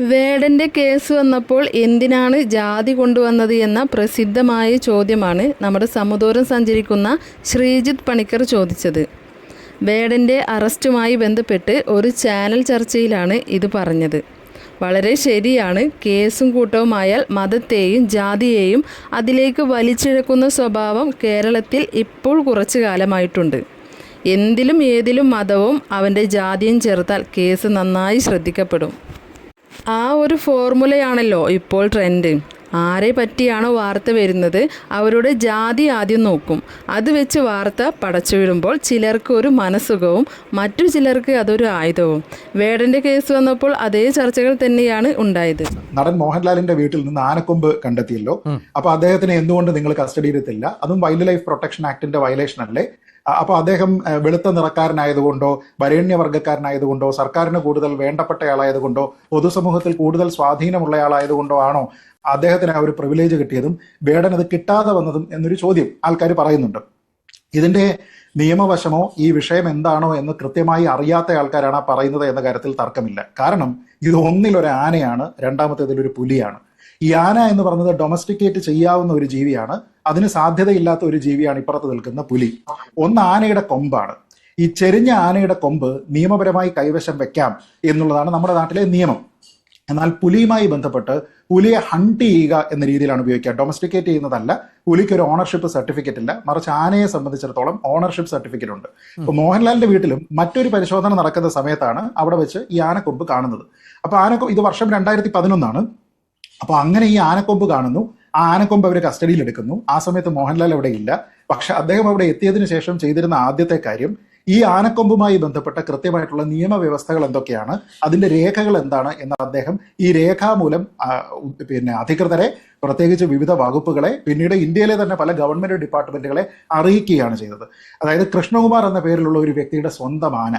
വേടന്റെ കേസ് വന്നപ്പോൾ എന്തിനാണ് ജാതി കൊണ്ടുവന്നത് എന്ന പ്രസിദ്ധമായ ചോദ്യമാണ് നമ്മുടെ സമദൂരം സഞ്ചരിക്കുന്ന ശ്രീജിത്ത് പണിക്കർ ചോദിച്ചത്. വേടന്റെ അറസ്റ്റുമായി ബന്ധപ്പെട്ട് ഒരു ചാനൽ ചർച്ചയിലാണ് ഇത് പറഞ്ഞത്. വളരെ ശരിയാണ് കേസും കൂട്ടവുമായാൽ മതത്തെയും ജാതിയെയും അതിലേക്ക് വലിച്ചിഴക്കുന്ന സ്വഭാവം കേരളത്തിൽ ഇപ്പോൾ കുറച്ചു കാലമായിട്ടുണ്ട്. എന്തിലും ഏതിലും മതവും അവന്റെ ജാതിയും ചേർത്താൽ കേസ് നന്നായി ശ്രദ്ധിക്കപ്പെടും. ആ ഒരു ഫോർമുലയാണല്ലോ ഇപ്പോൾ ട്രെൻഡ് ആരെ പറ്റിയാണോ വാർത്ത വരുന്നത്? അവരുടെ ജാതി ആദ്യം നോക്കും. അത് വെച്ച് വാർത്ത പടച്ചുവിടുമ്പോൾ ചിലർക്ക് ഒരു മനസ്സുഖവും മറ്റു ചിലർക്ക് അതൊരു ആയുധവും. വേടന്റെ കേസ് വന്നപ്പോൾ അതേ ചർച്ചകൾ തന്നെയാണ് ഉണ്ടായത്. നടൻ മോഹൻലാലിന്റെ വീട്ടിൽ നിന്ന് ആനക്കൊമ്പ് കണ്ടെത്തിയല്ലോ. അപ്പൊ അദ്ദേഹത്തിന് എന്തുകൊണ്ട് നിങ്ങൾ കസ്റ്റഡിയിലെത്തില്ല? അതും വൈൽഡ് ലൈഫ് പ്രൊട്ടക്ഷൻ ആക്ടിന്റെ വയലേഷൻ അല്ലേ? അ- അപ്പൊ അദ്ദേഹം വെളുത്ത നിറക്കാരനായതുകൊണ്ടോ വരേണ്യവർഗക്കാരനായതുകൊണ്ടോ സർക്കാരിന് കൂടുതൽ വേണ്ടപ്പെട്ടയാളായതുകൊണ്ടോ പൊതുസമൂഹത്തിൽ കൂടുതൽ സ്വാധീനമുള്ളയാളായതുകൊണ്ടോ ആണോ അദ്ദേഹത്തിന് ആ ഒരു പ്രിവിലേജ് കിട്ടിയതും വേടൻ അത് കിട്ടാതെ വന്നതും എന്നൊരു ചോദ്യം ആൾക്കാർ പറയുന്നുണ്ട്. ഇതിന്റെ നിയമവശമോ ഈ വിഷയം എന്താണോ എന്ന് കൃത്യമായി അറിയാത്ത ആൾക്കാരാണ് പറയുന്നത് എന്ന കാര്യത്തിൽ തർക്കമില്ല. കാരണം ഇത് ഒന്നിലൊരു ആനയാണ് രണ്ടാമത്തേതിൽ ഒരു പുലിയാണ്. ഈ ആന എന്ന് പറയുന്നത് ഡൊമസ്റ്റിക്കേറ്റ് ചെയ്യാവുന്ന ഒരു ജീവിയാണ്. അതിന് സാധ്യതയില്ലാത്ത ഒരു ജീവിയാണ് ഇപ്പുറത്ത് നിൽക്കുന്ന പുലി. ഒന്ന് ആനയുടെ കൊമ്പാണ്. ഈ ചെരിഞ്ഞ ആനയുടെ കൊമ്പ് നിയമപരമായി കൈവശം വെക്കാം എന്നുള്ളതാണ് നമ്മുടെ നാട്ടിലെ നിയമം. എന്നാൽ പുലിയുമായി ബന്ധപ്പെട്ട് പുലിയെ ഹണ്ട് ചെയ്യുക എന്ന രീതിയിലാണ് ഉപയോഗിക്കുക. ഡൊമസ്റ്റിക്കേറ്റ് ചെയ്യുന്നതല്ല പുലിക്ക് ഒരു ഓണർഷിപ്പ് സർട്ടിഫിക്കറ്റ് ഇല്ല. മറിച്ച് ആനയെ സംബന്ധിച്ചിടത്തോളം ഓണർഷിപ്പ് സർട്ടിഫിക്കറ്റ് ഉണ്ട്. അപ്പോൾ മോഹൻലാലിന്റെ വീട്ടിലും മറ്റൊരു പരിശോധന നടക്കുന്ന സമയത്താണ് അവിടെ വെച്ച് ഈ ആനക്കൊമ്പ് കാണുന്നത്. അപ്പൊ ആനക്കൊമ്പ് ഇത് വർഷം രണ്ടായിരത്തി പതിനൊന്നാണ്. അപ്പൊ അങ്ങനെ ഈ ആനക്കൊമ്പ് കാണുന്നു. ആനക്കൊമ്പ് അവർ കസ്റ്റഡിയിൽ എടുക്കുന്നു. ആ സമയത്ത് മോഹൻലാൽ അവിടെ ഇല്ല. പക്ഷെ അദ്ദേഹം അവിടെ എത്തിയതിനു ശേഷം ചെയ്തിരുന്ന ആദ്യത്തെ കാര്യം ഈ ആനക്കൊമ്പുമായി ബന്ധപ്പെട്ട കൃത്യമായിട്ടുള്ള നിയമവ്യവസ്ഥകൾ എന്തൊക്കെയാണ് അതിന്റെ രേഖകൾ എന്താണ് എന്ന് അദ്ദേഹം ഈ രേഖാമൂലം പിന്നെ അധികൃതരെ പ്രത്യേകിച്ച് വിവിധ വകുപ്പുകളെ പിന്നീട് ഇന്ത്യയിലെ തന്നെ പല ഗവൺമെന്റ് ഡിപ്പാർട്ട്മെന്റുകളെ അറിയിക്കുകയാണ് ചെയ്തത്. അതായത് കൃഷ്ണകുമാർ എന്ന പേരിലുള്ള ഒരു വ്യക്തിയുടെ സ്വന്തം ആന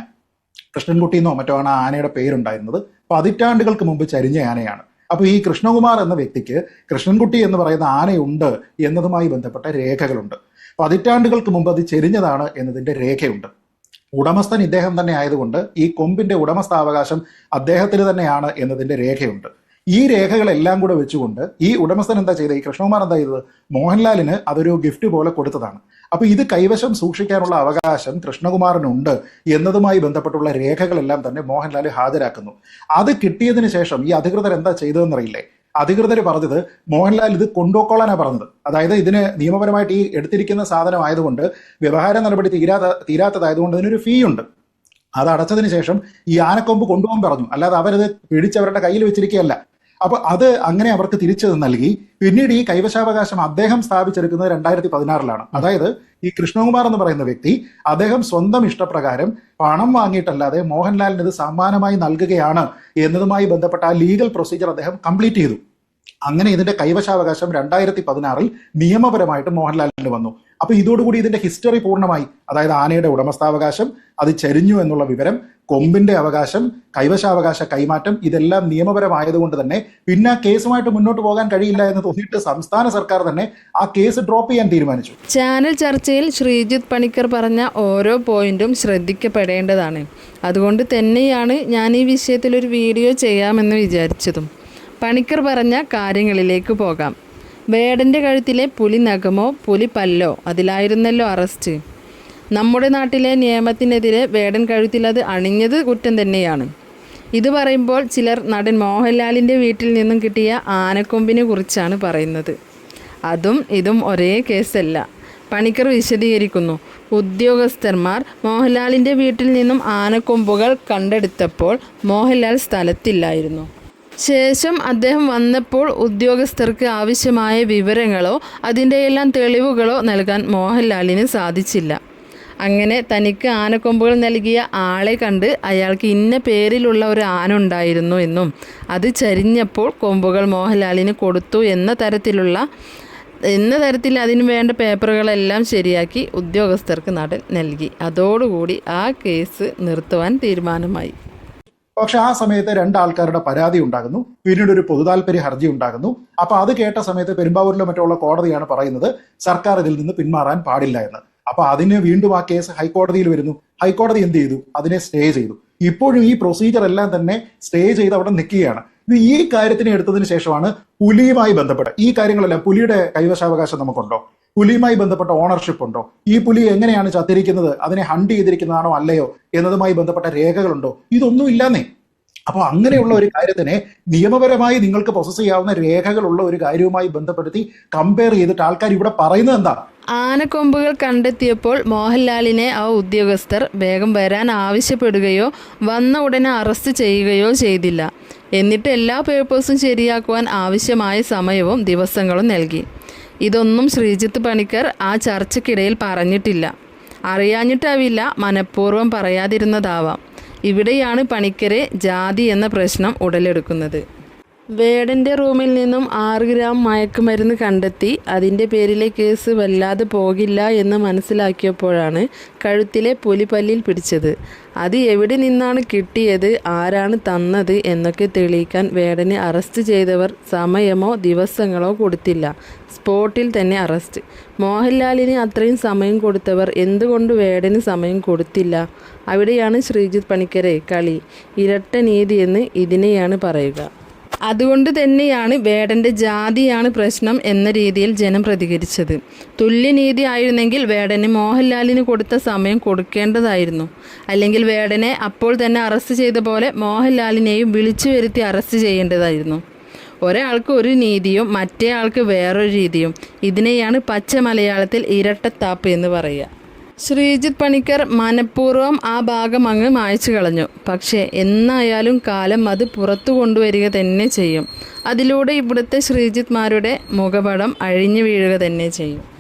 കൃഷ്ണൻകുട്ടി എന്നോ മറ്റോ ആണ് ആനയുടെ പേരുണ്ടായിരുന്നത്. പതിറ്റാണ്ടുകൾക്ക് മുമ്പ് ചരിഞ്ഞ ആനയാണ്. അപ്പൊ ഈ കൃഷ്ണകുമാർ എന്ന വ്യക്തിക്ക് കൃഷ്ണൻകുട്ടി എന്ന് പറയുന്ന ആനയുണ്ട് എന്നതുമായി ബന്ധപ്പെട്ട രേഖകളുണ്ട്. പതിറ്റാണ്ടുകൾക്ക് മുമ്പ് അത് ചെരിഞ്ഞതാണ് എന്നതിന്റെ രേഖയുണ്ട്. ഉടമസ്ഥൻ ഇദ്ദേഹം തന്നെ ആയതുകൊണ്ട് ഈ കൊമ്പിന്റെ ഉടമസ്ഥാവകാശം അദ്ദേഹത്തിന് തന്നെയാണ് എന്നതിന്റെ രേഖയുണ്ട്. ഈ രേഖകളെല്ലാം കൂടെ വെച്ചുകൊണ്ട് ഈ ഉടമസ്ഥൻ എന്താ ചെയ്തത്? ഈ കൃഷ്ണകുമാർ എന്താ ചെയ്തത്? മോഹൻലാലിന് അതൊരു ഗിഫ്റ്റ് പോലെ കൊടുത്തതാണ്. അപ്പൊ ഇത് കൈവശം സൂക്ഷിക്കാനുള്ള അവകാശം കൃഷ്ണകുമാറിനുണ്ട് എന്നതുമായി ബന്ധപ്പെട്ടുള്ള രേഖകളെല്ലാം തന്നെ മോഹൻലാൽ ഹാജരാക്കുന്നു. അത് കിട്ടിയതിന് ശേഷം ഈ അധികൃതർ എന്താ ചെയ്തതെന്നറിയില്ലേ? അധികൃതർ പറഞ്ഞത് മോഹൻലാൽ ഇത് കൊണ്ടുപോക്കോളാനാണ് പറഞ്ഞത്. അതായത് ഇതിന് നിയമപരമായിട്ട് ഈ എടുത്തിരിക്കുന്ന സാധനമായതുകൊണ്ട് വ്യവഹാര നടപടി തീരാത്ത തീരാത്തതായതുകൊണ്ട് ഇതിനൊരു ഫീ ഉണ്ട്. അത് അടച്ചതിന് ശേഷം ഈ ആനക്കൊമ്പ് കൊണ്ടുപോകാൻ പറഞ്ഞു. അല്ലാതെ അവരത് പിടിച്ചവരുടെ കയ്യിൽ വെച്ചിരിക്കുകയല്ല. അപ്പൊ അത് അങ്ങനെ അവർക്ക് തിരിച്ചു നൽകി. പിന്നീട് ഈ കൈവശാവകാശം അദ്ദേഹം സ്ഥാപിച്ചെടുക്കുന്നത് രണ്ടായിരത്തി പതിനാറിലാണ് അതായത് ഈ കൃഷ്ണകുമാർ എന്ന് പറയുന്ന വ്യക്തി അദ്ദേഹം സ്വന്തം ഇഷ്ടപ്രകാരം പണം വാങ്ങിയിട്ടല്ലാതെ മോഹൻലാലിന് ഇത് സമ്മാനമായി നൽകുകയാണ് എന്നതുമായി ബന്ധപ്പെട്ട ആ ലീഗൽ പ്രൊസീജിയർ അദ്ദേഹം കംപ്ലീറ്റ് ചെയ്തു. അങ്ങനെ ഇതിന്റെ കൈവശാവകാശം രണ്ടായിരത്തി പതിനാറിൽ നിയമപരമായിട്ട് മോഹൻലാലിന് വന്നു. അപ്പൊ ഇതോടുകൂടി ഇതിന്റെ ഹിസ്റ്ററി പൂർണമായി അതായത് ആനയുടെ ഉടമസ്ഥാവകാശം അത് ചരിഞ്ഞു എന്നുള്ള വിവരം കൊമ്പിന്റെ അവകാശം കൈവശാവകാശ കൈമാറ്റം ഇതെല്ലാം നിയമപരമായതുകൊണ്ട് തന്നെ പിന്നെ ആ കേസുമായിട്ട് മുന്നോട്ട് പോകാൻ കഴിയില്ല എന്ന് തോന്നിയിട്ട് സംസ്ഥാന സർക്കാർ തന്നെ ആ കേസ് ഡ്രോപ്പ് ചെയ്യാൻ തീരുമാനിച്ചു. ചാനൽ ചർച്ചയിൽ ശ്രീജിത്ത് പണിക്കർ പറഞ്ഞ ഓരോ പോയിന്റും ശ്രദ്ധിക്കപ്പെടേണ്ടതാണ്. അതുകൊണ്ട് തന്നെയാണ് ഞാൻ ഈ വിഷയത്തിൽ ഒരു വീഡിയോ ചെയ്യാമെന്ന് വിചാരിച്ചതും. പണിക്കർ പറഞ്ഞ കാര്യങ്ങളിലേക്ക് പോകാം. വേടന്റെ കഴുത്തിലെ പുലി നഖമോ പുലി പല്ലോ അതിലായിരുന്നല്ലോ അറസ്റ്റ്. നമ്മുടെ നാട്ടിലെ നിയമത്തിനെതിരെ വേടൻ കഴുത്തിൽ അത് അണിഞ്ഞത് കുറ്റം തന്നെയാണ്. ഇത് പറയുമ്പോൾ ചിലർ നടൻ മോഹൻലാലിന്റെ വീട്ടിൽ നിന്നും കിട്ടിയ ആനക്കൊമ്പിനെ കുറിച്ചാണ് പറയുന്നത്. അതും ഇതും ഒരേ കേസല്ല. പണിക്കർ വിശദീകരിക്കുന്നു. ഉദ്യോഗസ്ഥന്മാർ മോഹൻലാലിന്റെ വീട്ടിൽ നിന്നും ആനക്കൊമ്പുകൾ കണ്ടെടുത്തപ്പോൾ മോഹൻലാൽ സ്ഥലത്തില്ലായിരുന്നു. ശേഷം അദ്ദേഹം വന്നപ്പോൾ ഉദ്യോഗസ്ഥർക്ക് ആവശ്യമായ വിവരങ്ങളോ അതിന്റെയെല്ലാം തെളിവുകളോ നൽകാൻ മോഹൻലാലിന് സാധിച്ചില്ല. അങ്ങനെ തനിക്ക് ആനക്കൊമ്പുകൾ നൽകിയ ആളെ കണ്ട് അയാൾക്ക് ഇന്ന പേരിലുള്ള ഒരു ആന ഉണ്ടായിരുന്നു എന്നും. അത് ചരിഞ്ഞപ്പോൾ കൊമ്പുകൾ മോഹൻലാലിന് കൊടുത്തു എന്ന തരത്തിലുള്ള എന്ന തരത്തിൽ അതിന് വേണ്ട പേപ്പറുകളെല്ലാം ശരിയാക്കി ഉദ്യോഗസ്ഥർക്ക് നടൻ നൽകി. അതോടുകൂടി ആ കേസ് നിർത്തുവാൻ തീരുമാനമായി. പക്ഷെ ആ സമയത്ത് രണ്ടാൾക്കാരുടെ പരാതി ഉണ്ടാകുന്നു. പിന്നീട് ഒരു പൊതുതാൽപര്യ ഹർജി ഉണ്ടാകുന്നു. അപ്പൊ അത് കേട്ട സമയത്ത് പെരുമ്പാവൂരിലോ മറ്റുള്ള കോടതിയാണ് പറയുന്നത് സർക്കാർ ഇതിൽ നിന്ന് പിന്മാറാൻ പാടില്ല എന്ന്. അപ്പൊ അതിന് വീണ്ടും ആ കേസ് ഹൈക്കോടതിയിൽ വരുന്നു. ഹൈക്കോടതി എന്ത് ചെയ്തു? അതിനെ സ്റ്റേ ചെയ്തു. ഇപ്പോഴും ഈ പ്രൊസീജിയർ എല്ലാം തന്നെ സ്റ്റേ ചെയ്ത് അവിടെ നിൽക്കുകയാണ്. ഇത് ഈ കാര്യത്തിനെ എടുത്തതിന് ശേഷമാണ് പുലിയുമായി ബന്ധപ്പെട്ട ഈ കാര്യങ്ങളെല്ലാം പുലിയുടെ കൈവശാവകാശം നമുക്കുണ്ടോ? പുലിയുമായി ബന്ധപ്പെട്ട ഓണർഷിപ്പ് ഉണ്ടോ? ഈ പുലി എങ്ങനെയാണ് ചത്തിരിക്കുന്നത്? അതിനെ ഹണ്ട് ചെയ്തിരിക്കുന്നതാണോ അല്ലയോ? എന്നതുമായി ബന്ധപ്പെട്ട രേഖകളുണ്ടോ? ഇതൊന്നും ഇല്ലാന്നേ. അപ്പോൾ അങ്ങനെയുള്ള ഒരു കാര്യത്തിനെ നിയമപരമായി നിങ്ങൾക്ക് പ്രൊസസ് ചെയ്യാവുന്ന രേഖകളുള്ള ഒരു കാര്യവുമായി ബന്ധപ്പെടുത്തി കമ്പയർ ചെയ്തിട്ട് ആൾക്കാർ ഇവിടെ പറയുന്നത് എന്താ? ആനക്കൊമ്പുകൾ കണ്ടെത്തിയപ്പോൾ മോഹൻലാലിനെ ആ ഉദ്യോഗസ്ഥർ വേഗം വരാൻ ആവശ്യപ്പെടുകയോ വന്ന ഉടനെ അറസ്റ്റ് ചെയ്യുകയോ ചെയ്തില്ല. എന്നിട്ട് എല്ലാ പേപ്പേഴ്സും ശരിയാക്കുവാൻ ആവശ്യമായ സമയവും ദിവസങ്ങളും നൽകി. ഇതൊന്നും ശ്രീജിത്ത് പണിക്കർ ആ ചർച്ചയ്ക്കിടയിൽ പറഞ്ഞിട്ടില്ല. അറിയാഞ്ഞിട്ടാവില്ല മനഃപൂർവം പറയാതിരുന്നതാവാം. ഇവിടെയാണ് പണിക്കരെ ജാതി എന്ന പ്രശ്നം ഉടലെടുക്കുന്നത്. വേടന്റെ റൂമിൽ നിന്നും ആറ് ഗ്രാം മയക്കുമരുന്ന് കണ്ടെത്തി. അതിന്റെ പേരിലെ കേസ് വല്ലാതെ പോകില്ല എന്ന് മനസ്സിലാക്കിയപ്പോഴാണ് കഴുത്തിലെ പുലിപ്പല്ലിൽ പിടിച്ചത്. അത് എവിടെ നിന്നാണ് കിട്ടിയത്? ആരാണ് തന്നത്? എന്നൊക്കെ തെളിയിക്കാൻ വേടനെ അറസ്റ്റ് ചെയ്തവർ സമയമോ ദിവസങ്ങളോ കൊടുത്തില്ല. സ്പോട്ടിൽ തന്നെ അറസ്റ്റ്. മോഹൻലാലിന് അത്രയും സമയം കൊടുത്തവർ എന്തുകൊണ്ട് വേടന് സമയം കൊടുത്തില്ല? അവിടെയാണ് ശ്രീജിത്ത് പണിക്കരെ കളി. ഇരട്ട നീതി എന്ന് ഇതിനെയാണ് പറയുക. അതുകൊണ്ട് തന്നെയാണ് വേടന്റെ ജാതിയാണ് പ്രശ്നം എന്ന രീതിയിൽ ജനം പ്രതികരിച്ചത്. തുല്യനീതി ആയിരുന്നെങ്കിൽ വേടന് മോഹൻലാലിന് കൊടുത്ത സമയം കൊടുക്കേണ്ടതായിരുന്നു. അല്ലെങ്കിൽ വേടനെ അപ്പോൾ തന്നെ അറസ്റ്റ് ചെയ്ത പോലെ മോഹൻലാലിനെയും വിളിച്ചു വരുത്തി അറസ്റ്റ് ചെയ്യേണ്ടതായിരുന്നു. ഒരാൾക്ക് ഒരു നീതിയും മറ്റേ ആൾക്ക് വേറൊരു രീതിയും. ഇതിനെയാണ് പച്ച മലയാളത്തിൽ ഇരട്ടത്താപ്പ് എന്ന് പറയുക. ശ്രീജിത്ത് പണിക്കർ മനഃപൂർവം ആ ഭാഗം അങ്ങ് മായ്ച്ചു കളഞ്ഞു. പക്ഷേ എന്നായാലും കാലം അത് പുറത്തു കൊണ്ടുവരിക തന്നെ ചെയ്യും. അതിലൂടെ ഇവിടുത്തെ ശ്രീജിത്മാരുടെ മുഖപടം അഴിഞ്ഞു വീഴുക തന്നെ ചെയ്യും.